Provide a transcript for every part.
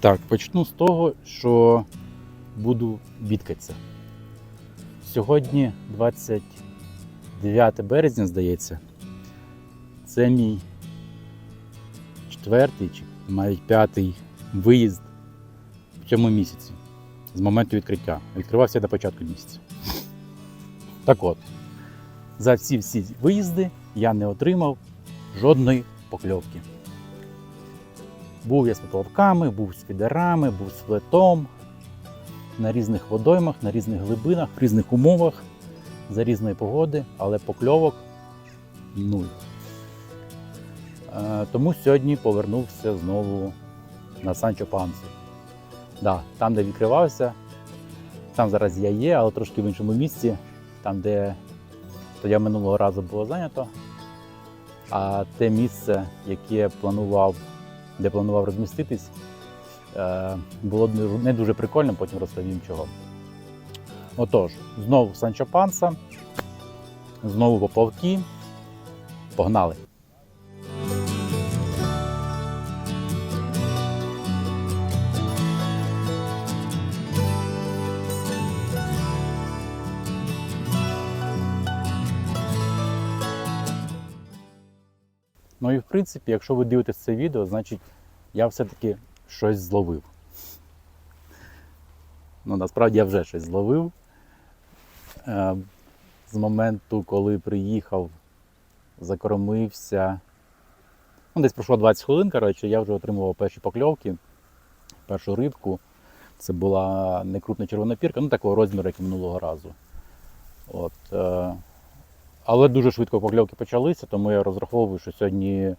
Так, почну з того, що буду бідкатися. Сьогодні 29 березня, здається. Це мій четвертий чи навіть п'ятий виїзд в цьому місяці з моменту відкриття. Відкривався на початку місяця. Так от, за всі всі виїзди я не отримав жодної покльовки. Був я з поплавками, був з фідерами, був з флетом на різних водоймах, на різних глибинах, в різних умовах, за різної погоди, але покльовок нуль. Е, Тому сьогодні повернувся знову на Санчо Пансу. Да, там, де відкривався, там зараз я є, але трошки в іншому місці, там, де то я минулого разу було зайнято. А те місце, яке планував де планував розміститись, е, було не дуже прикольно, потім розповім чого. Отож, знову Санчо Панса, знову поповки. Погнали! Ну і в принципі, якщо ви дивитесь це відео, значить я все-таки щось зловив. Ну, насправді я вже щось зловив. Е, з моменту, коли приїхав, закормився. Ну, десь пройшло 20 хвилин, коротше, я вже отримував перші покльовки, першу рибку. Це була не крупна червона пірка, ну такого розміру, як і минулого разу. От, е, але дуже швидко покльовки почалися, тому я розраховую, що сьогодні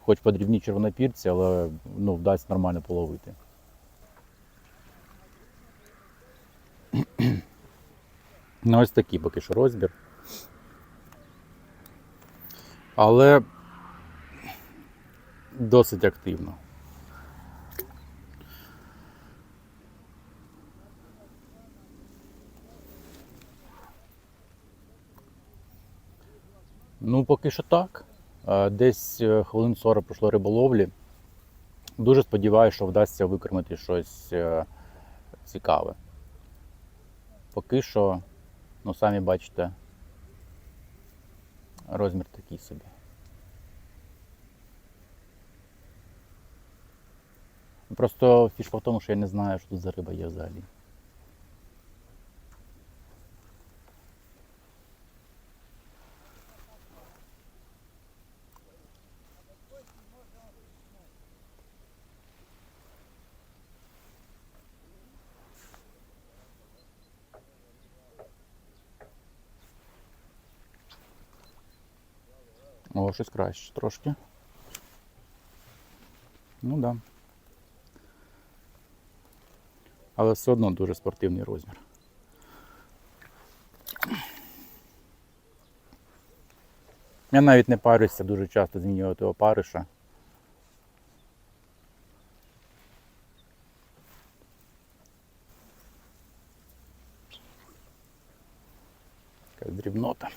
хоч по дрібній червонопірці, але ну, вдасться нормально половити. Ну, ось такий поки що розбір. Але досить активно. Ну, поки що так. Е, Десь е, хвилин 40 пройшло риболовлі. Дуже сподіваюся, що вдасться викормити щось е, цікаве. Поки що, ну самі бачите, розмір такий собі. Просто фішка в тому, що я не знаю, що тут за риба є взагалі. О, щось краще трошки. Ну так. Да. Але все одно дуже спортивний розмір. Я навіть не парюся дуже часто змінювати опариша. Якась дрібнота.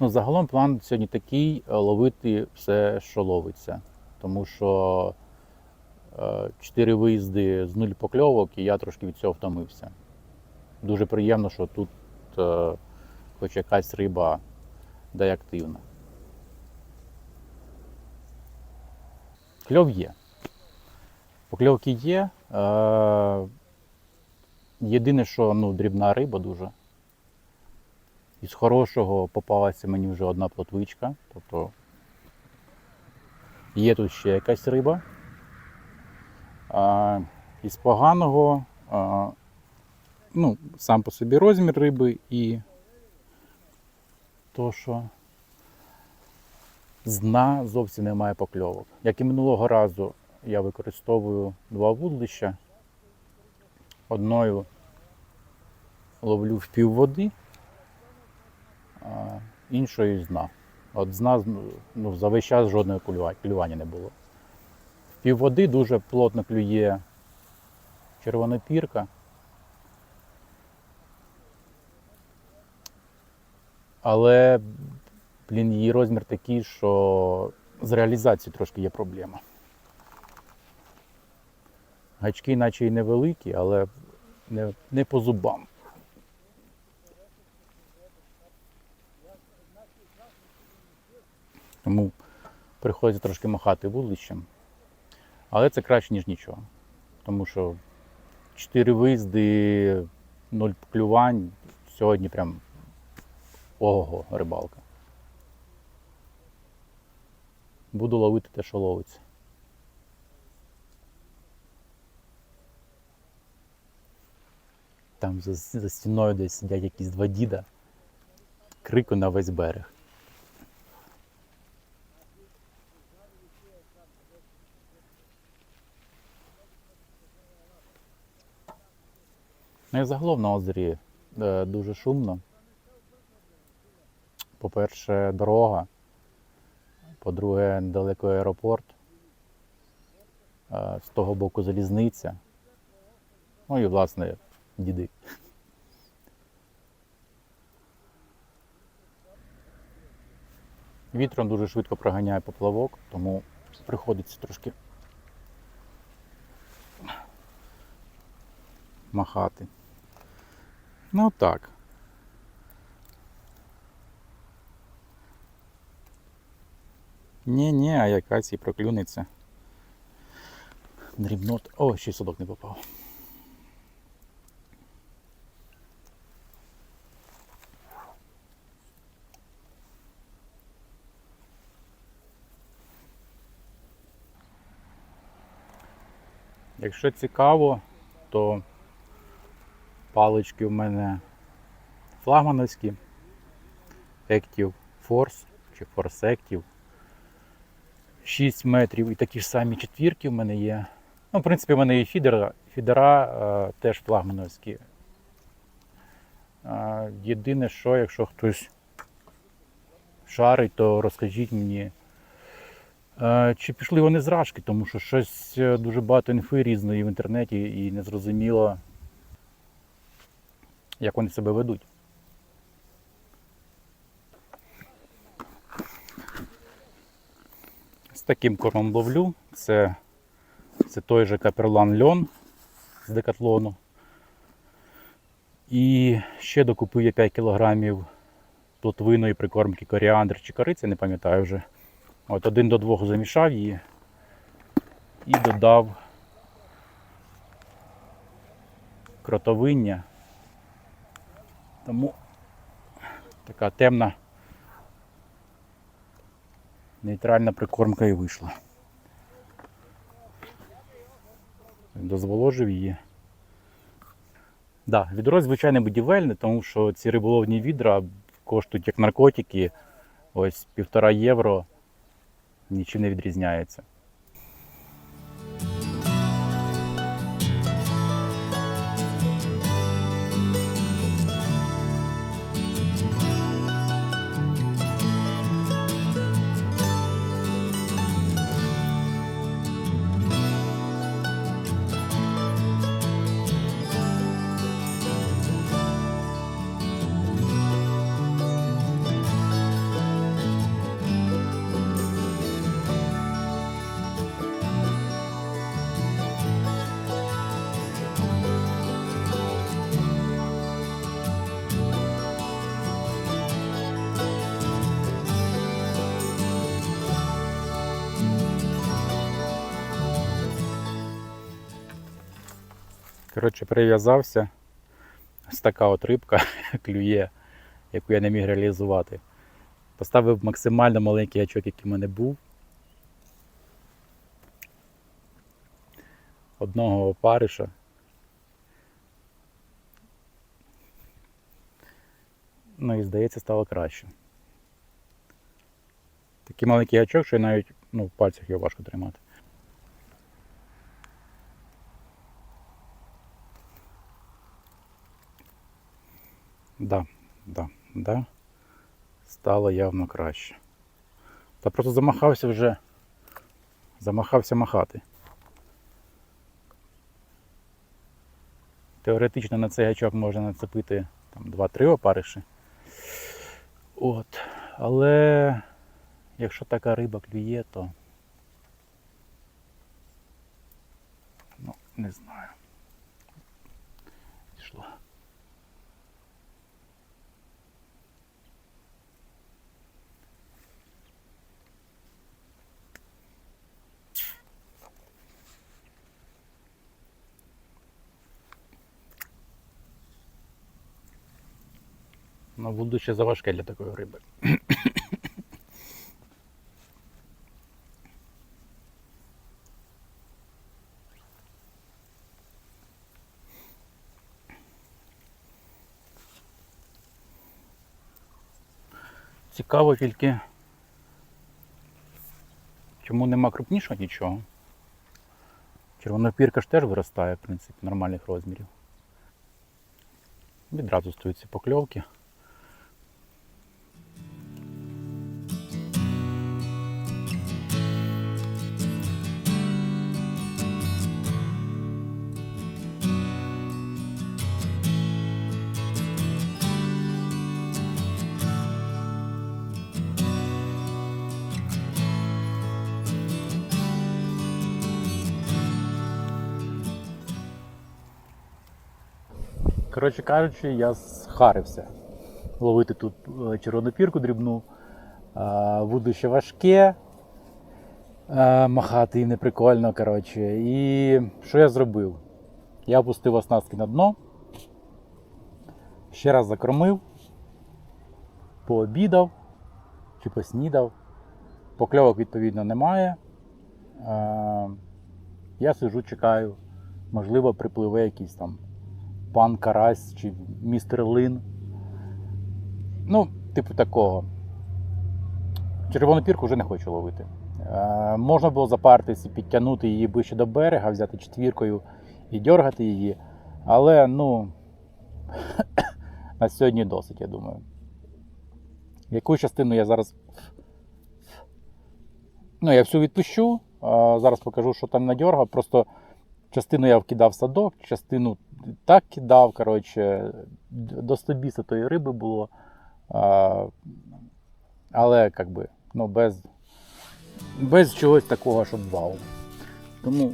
Ну, загалом план сьогодні такий е, ловити все, що ловиться. Тому що е, чотири виїзди з нуль покльовок, і я трошки від цього втомився. Дуже приємно, що тут е, хоч якась риба де активна. Кльов є. Покльовки є. Єдине, що ну, дрібна риба дуже. Із хорошого попалася мені вже одна плотвичка. Тобто є тут ще якась риба. А, із поганого, а, ну, сам по собі розмір риби і то, що з дна зовсім немає покльовок. Як і минулого разу я використовую два вудлища. Одною ловлю в пів води, а іншою з дна. От з дна ну, за весь час жодного клювання не було. В півводи дуже плотно клює червонопірка. Але Блін, її розмір такий, що з реалізацією трошки є проблема. Гачки наче і невеликі, але не, не по зубам. Тому приходиться трошки махати вуличчям. Але це краще, ніж нічого. Тому що 4 виїзди, 0 клювань. Сьогодні прям ого рибалка. Буду ловити те, що ловиться. Там за, за стіною десь сидять якісь два діда. Крику на весь берег. І загалом на озері е, дуже шумно. По-перше, дорога. По-друге, недалеко аеропорт. Е, З того боку залізниця. Ну і, власне, діди. Вітром дуже швидко проганяє поплавок, тому приходиться трошки махати. Ну так. Ні-ні, а якась і проклюнеться. Дрібнот. О, ще й не попав. Якщо цікаво, то палички в мене флагмановські Active Force чи Force Active. 6 метрів і такі ж самі четвірки в мене є. Ну, в принципі, в мене є фідера, фідера е, теж флагмановські. Е, єдине, що якщо хтось шарить, то розкажіть мені, е, чи пішли вони з рашки, тому що щось е, дуже багато інфи різної в інтернеті і не зрозуміло, як вони себе ведуть. З таким кормом ловлю. Це, це той же каперлан льон з декатлону. І ще докупив я 5 кілограмів плотвиної прикормки коріандр чи кориці, не пам'ятаю вже. От один до двох замішав її і додав кротовиння. Тому така темна нейтральна прикормка і вийшла. Дозволожив її. Да, відро звичайно будівельне, тому що ці риболовні відра коштують як наркотики. Ось півтора євро нічим не відрізняється. Коротше, прив'язався. Ось така от рибка клює, яку я не міг реалізувати. Поставив максимально маленький гачок, який в мене був. Одного опариша. Ну і здається, стало краще. Такий маленький гачок, що навіть ну, в пальцях його важко тримати. Да, да, да. Стало явно краще. Та просто замахався вже. Замахався махати. Теоретично на цей гачок можна нацепити там 2-3 опариші. От. Але якщо така риба клює, то ну, не знаю. Ну, буду ще заважке для такої риби. Цікаво тільки, чому нема крупнішого нічого. Червонопірка ж теж виростає, в принципі, нормальних розмірів. Відразу стоять покльовки. Коротше кажучи, я схарився ловити тут е, червону пірку дрібну. А, Вудище важке, махати їм неприкольно. Коротше. І що я зробив? Я опустив оснастки на дно, ще раз закормив, пообідав чи поснідав. Покльовок, відповідно, немає. Я сижу, чекаю. Можливо, припливе якийсь там пан Карась чи містер Лин. Ну, типу такого. Червону пірку вже не хочу ловити. Е, можна було запартись і підтягнути її ближче до берега, взяти четвіркою і дергати її. Але, ну, на сьогодні досить, я думаю. Яку частину я зараз. Ну, я всю відпущу. Зараз покажу, що там надергав. Просто частину я вкидав в садок, частину так кидав. Коротше, до 100 біса тої риби було. А, але як би, ну, без, без чогось такого, щоб вау. Тому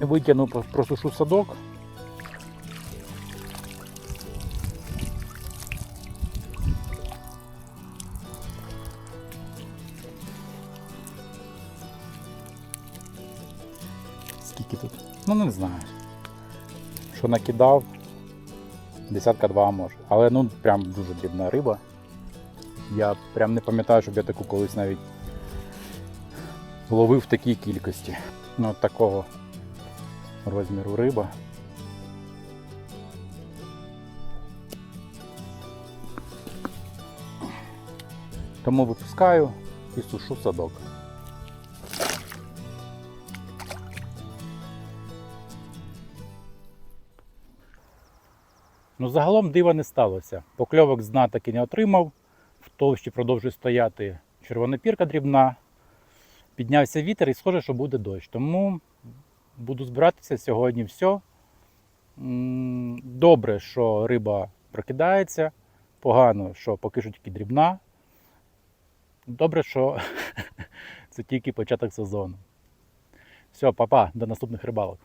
витягну, просушу садок. Скільки тут? Ну не знаю. Що накидав, десятка два може. Але ну прям дуже дрібна риба. Я прям не пам'ятаю, щоб я таку колись навіть ловив в такій кількості. Ну от такого розміру риба. Тому випускаю і сушу садок. Ну, загалом дива не сталося. Покльовок з дна таки не отримав. В товщі продовжує стояти червонопірка дрібна. Піднявся вітер і схоже, що буде дощ. Тому буду збиратися сьогодні все. Добре, що риба прокидається. Погано, що поки що тільки дрібна. Добре, що це тільки початок сезону. Все, папа, до наступних рибалок.